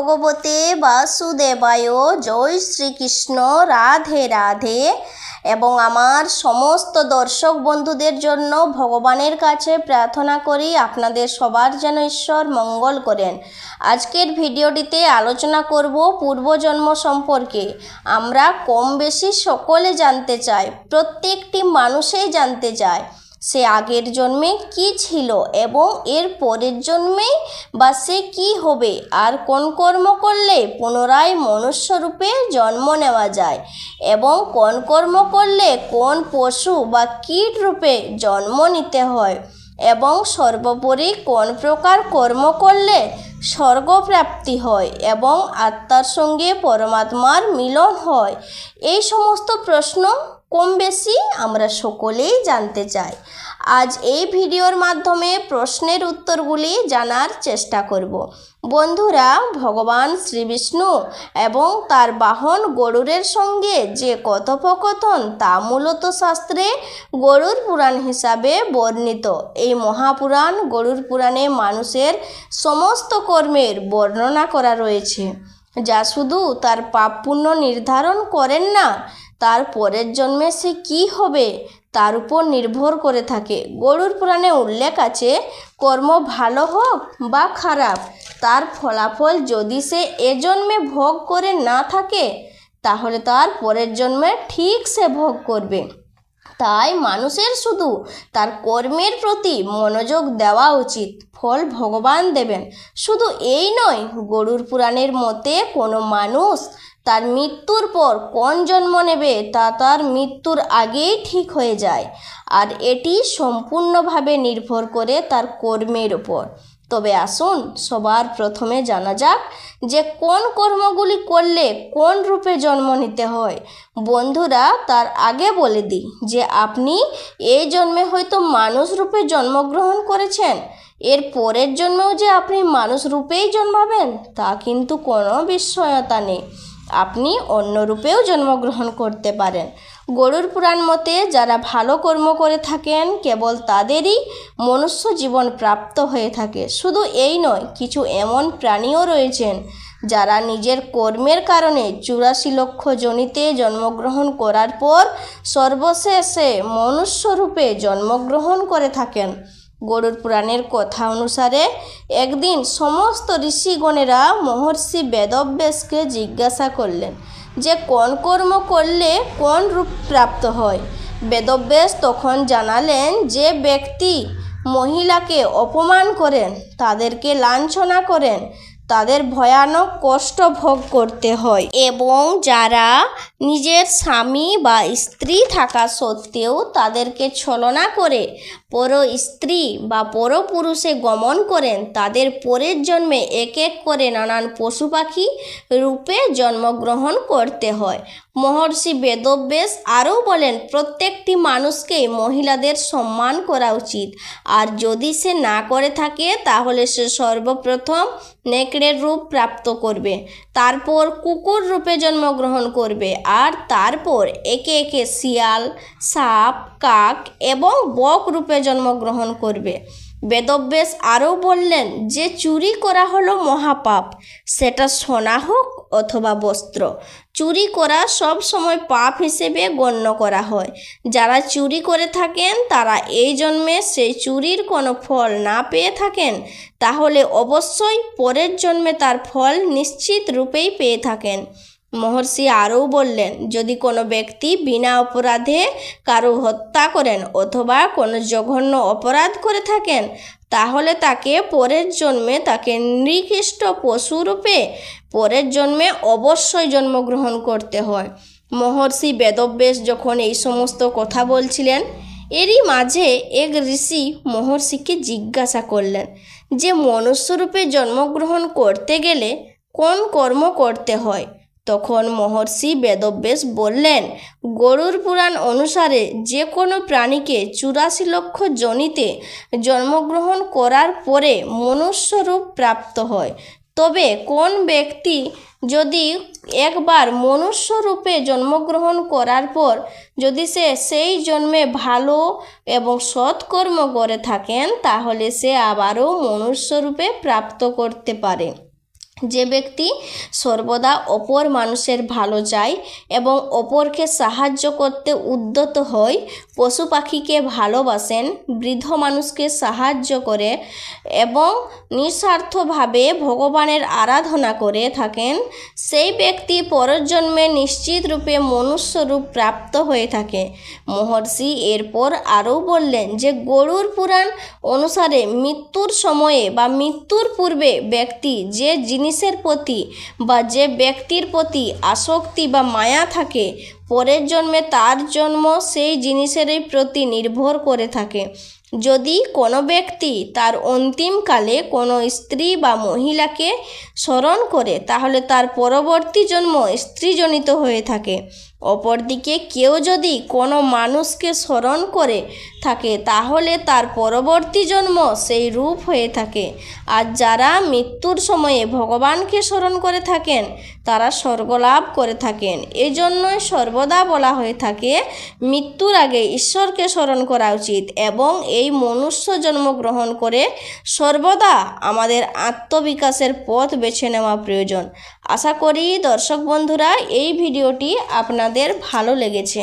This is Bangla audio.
ভগবতে বাসুদেবায়। জয় শ্রীকৃষ্ণ। রাধে রাধে। এবং আমার সমস্ত দর্শক বন্ধুদের জন্য ভগবানের কাছে প্রার্থনা করি, আপনাদের সবার যেন ঈশ্বর মঙ্গল করেন। আজকের ভিডিওটিতে আলোচনা করব পূর্বজন্ম সম্পর্কে। আমরা কম বেশি সকলে জানতে চাই, প্রত্যেকটি মানুষই জানতে চায়। সে আগের জন্মে কি ছিল এবং এর পরের জন্মে বা সে কী হবে? আর কোন কর্ম করলে পুনরায় মনুষ্যরূপে জন্ম নেওয়া যায়? এবং কোন কর্ম করলে কোন পশু বা কীট রূপে জন্ম নিতে হয়? এবং সর্বোপরি কোন প্রকার কর্ম করলে স্বর্গপ্রাপ্তি হয় এবং আত্মার সঙ্গে পরমাত্মার মিলন হয়। এই সমস্ত প্রশ্ন কম বেশি আমরা সকলেই জানতে চাই। আজ এই ভিডিওর মাধ্যমে প্রশ্নের উত্তরগুলি জানার চেষ্টা করব। বন্ধুরা, ভগবান শ্রীবিষ্ণু এবং তার বাহন গরুরের সঙ্গে যে কথোপকথন তা মূলত শাস্ত্রে গরুর পুরাণ হিসাবে বর্ণিত। এই মহাপুরাণ গরুর পুরাণে মানুষের সমস্ত কর্মের বর্ণনা করা রয়েছে। যা শুধু তার পাপ পুণ্য নির্ধারণ করেন না তার পরের জন্মে সে কী হবে? তার উপর নির্ভর করে থাকে। গরুর পুরাণে উল্লেখ আছে, কর্ম ভালো হোক বা খারাপ, তার ফলাফল যদি সে এ জন্মে ভোগ করে না থাকে, তাহলে তার পরের জন্মে ঠিক সে ভোগ করবে। তাই মানুষের শুধু তার কর্মের প্রতি মনোযোগ দেওয়া উচিত, ফল ভগবান দেবেন। শুধু এই নয়, গরুর পুরাণের মতে কোনো মানুষ তার মৃত্যুর পর কোন জন্ম নেবে তা তার মৃত্যুর আগেই ঠিক হয়ে যায়। আর এটি সম্পূর্ণভাবে নির্ভর করে তার কর্মের ওপর তবে আসুন, সবার প্রথমে জানা যাক যে কোন কর্মগুলি করলে কোন রূপে জন্ম নিতে হয়। বন্ধুরা, তার আগে বলে দিই যে আপনি এই জন্মে হয়তো মানুষ রূপে জন্মগ্রহণ করেছেন। এর পরের জন্মেও যে আপনি মানুষ রূপেই জন্মাবেন, তা কিন্তু কোনো বিস্ময়তা নেই। আপনি অন্য রূপেও জন্মগ্রহণ করতে পারেন। গরুর পুরাণ মতে যারা ভালো কর্ম করে থাকেন, কেবল তাদেরই মনুষ্য জীবন প্রাপ্ত হয়ে থাকে। শুধু এই নয়, কিছু এমন প্রাণীও রয়েছেন যারা নিজের কর্মের কারণে চুরাশি লক্ষ জনিতে জন্মগ্রহণ করার পর সর্বশেষে মনুষ্যরূপে জন্মগ্রহণ করে থাকেন। গরুর পুরাণের কথা অনুসারে একদিন সমস্ত ঋষিগণেরা মহর্ষি বেদব্যাসকে জিজ্ঞাসা করলেন, যে কোন কর্ম করলে কোন রূপ প্রাপ্ত হয়? বেদব্যাস তখন জানালেন, যে ব্যক্তি মহিলাকে অপমান করেন, তাদেরকে লাঞ্ছনা করেন তাদের ভয়ানক কষ্ট ভোগ করতে হয় এবং যারা নিজের স্বামী বা স্ত্রী থাকা সত্ত্বেও তাদেরকে ছলনা করে, পর স্ত্রী বা পর পুরুষে গমন করেন, তাদের পরের জন্মে এক এক করে নানান পশু পাখি রূপে জন্মগ্রহণ করতে হয়। মহর্ষি বেদব্যাস আরও বলেন, প্রত্যেকটি মানুষকেই মহিলাদের সম্মান করা উচিত। আর যদি সে না করে থাকে, তাহলে সে সর্বপ্রথম নেকড়ের রূপ প্রাপ্ত করবে। তারপর কুকুর রূপে জন্মগ্রহণ করবে। আর তারপর একে একে শিয়াল, সাপ, কাক এবং বক রূপে জন্মগ্রহণ করবে। বেদব্যাস আরও বললেন যে, চুরি করা হলো মহাপাপ। সেটা সোনা হোক অথবা বস্ত্র। চুরি করা সব সময় পাপ হিসেবে গণ্য করা হয়। যারা চুরি করে থাকেন, তারা এই জন্মে সেই চুরির কোনো ফল না পেয়ে থাকেন, তাহলে অবশ্যই পরের জন্মে তার ফল নিশ্চিত রূপেই পেয়ে থাকেন। মহর্ষি আরও বললেন, যদি কোনো ব্যক্তি বিনা অপরাধে কারও হত্যা করেন অথবা কোনো জঘন্য অপরাধ করে থাকেন, তাহলে তাকে পরের জন্মে তাকে নিকৃষ্ট পশুরূপে পরের জন্মে অবশ্যই জন্মগ্রহণ করতে হয়। মহর্ষি বেদব্যাস যখন এই সমস্ত কথা বলছিলেন, এরই মাঝে এক ঋষি মহর্ষিকে জিজ্ঞাসা করলেন যে, মনুষ্যরূপে জন্মগ্রহণ করতে গেলে কোন কর্ম করতে হয়? তখন মহর্ষি বেদব্যাস বললেন, গরুর পুরাণ অনুসারে যে কোনো প্রাণীকে চুরাশি লক্ষ জনিতে জন্মগ্রহণ করার পরে মনুষ্যরূপ প্রাপ্ত হয়। তবে কোন ব্যক্তি যদি একবার মনুষ্য রূপে জন্মগ্রহণ করার পর যদি সে সেই জন্মে ভালো এবং সৎকর্ম করে থাকেন, তাহলে সে আবারও মনুষ্যরূপে প্রাপ্ত করতে পারে। যে ব্যক্তি সর্বদা অপর মানুষের ভালো চায় এবং অপরকে সাহায্য করতে উদ্যত হয়, পশু পাখিকে ভালোবাসেন, বৃদ্ধ মানুষকে সাহায্য করে এবং নিঃস্বার্থভাবে ভগবানের আরাধনা করে থাকেন, সেই ব্যক্তি পরজন্মে নিশ্চিত রূপে মনুষ্য রূপ প্রাপ্ত হয়ে থাকে। মহর্ষি এরপর আরও বললেন যে, গরুর পুরাণ অনুসারে মৃত্যুর সময়ে বা মৃত্যুর পূর্বে ব্যক্তি যে জিনিসের প্রতি বা যে ব্যক্তির প্রতি আসক্তি বা মায়া থাকে, পরের জন্মে তার জন্ম সেই জিনিসেরই প্রতি নির্ভর করে থাকে। যদি কোনো ব্যক্তি তার অন্তিমকালে কোনো স্ত্রী বা মহিলাকে স্মরণ করে, তাহলে তার পরবর্তী জন্ম স্ত্রীজনিত হয়ে থাকে। অপরদিকে কেউ যদি কোনো মানুষকে স্মরণ করে থাকে, তাহলে তার পরবর্তী জন্ম সেই রূপ হয়ে থাকে। আর যারা মৃত্যুর সময়ে ভগবানকে স্মরণ করে থাকেন, তারা স্বর্গলাভ করে থাকেন। এই জন্যই সর্বদা বলা হয়ে থাকে, মৃত্যুর আগে ঈশ্বরকে স্মরণ করা উচিত এবং এই মনুষ্য জন্ম গ্রহণ করে সর্বদা আমাদের আত্মবিকাশের পথ বেছে নেওয়া প্রয়োজন। আশা করি দর্শক বন্ধুরা, এই ভিডিওটি আপনাদের ভালো লেগেছে।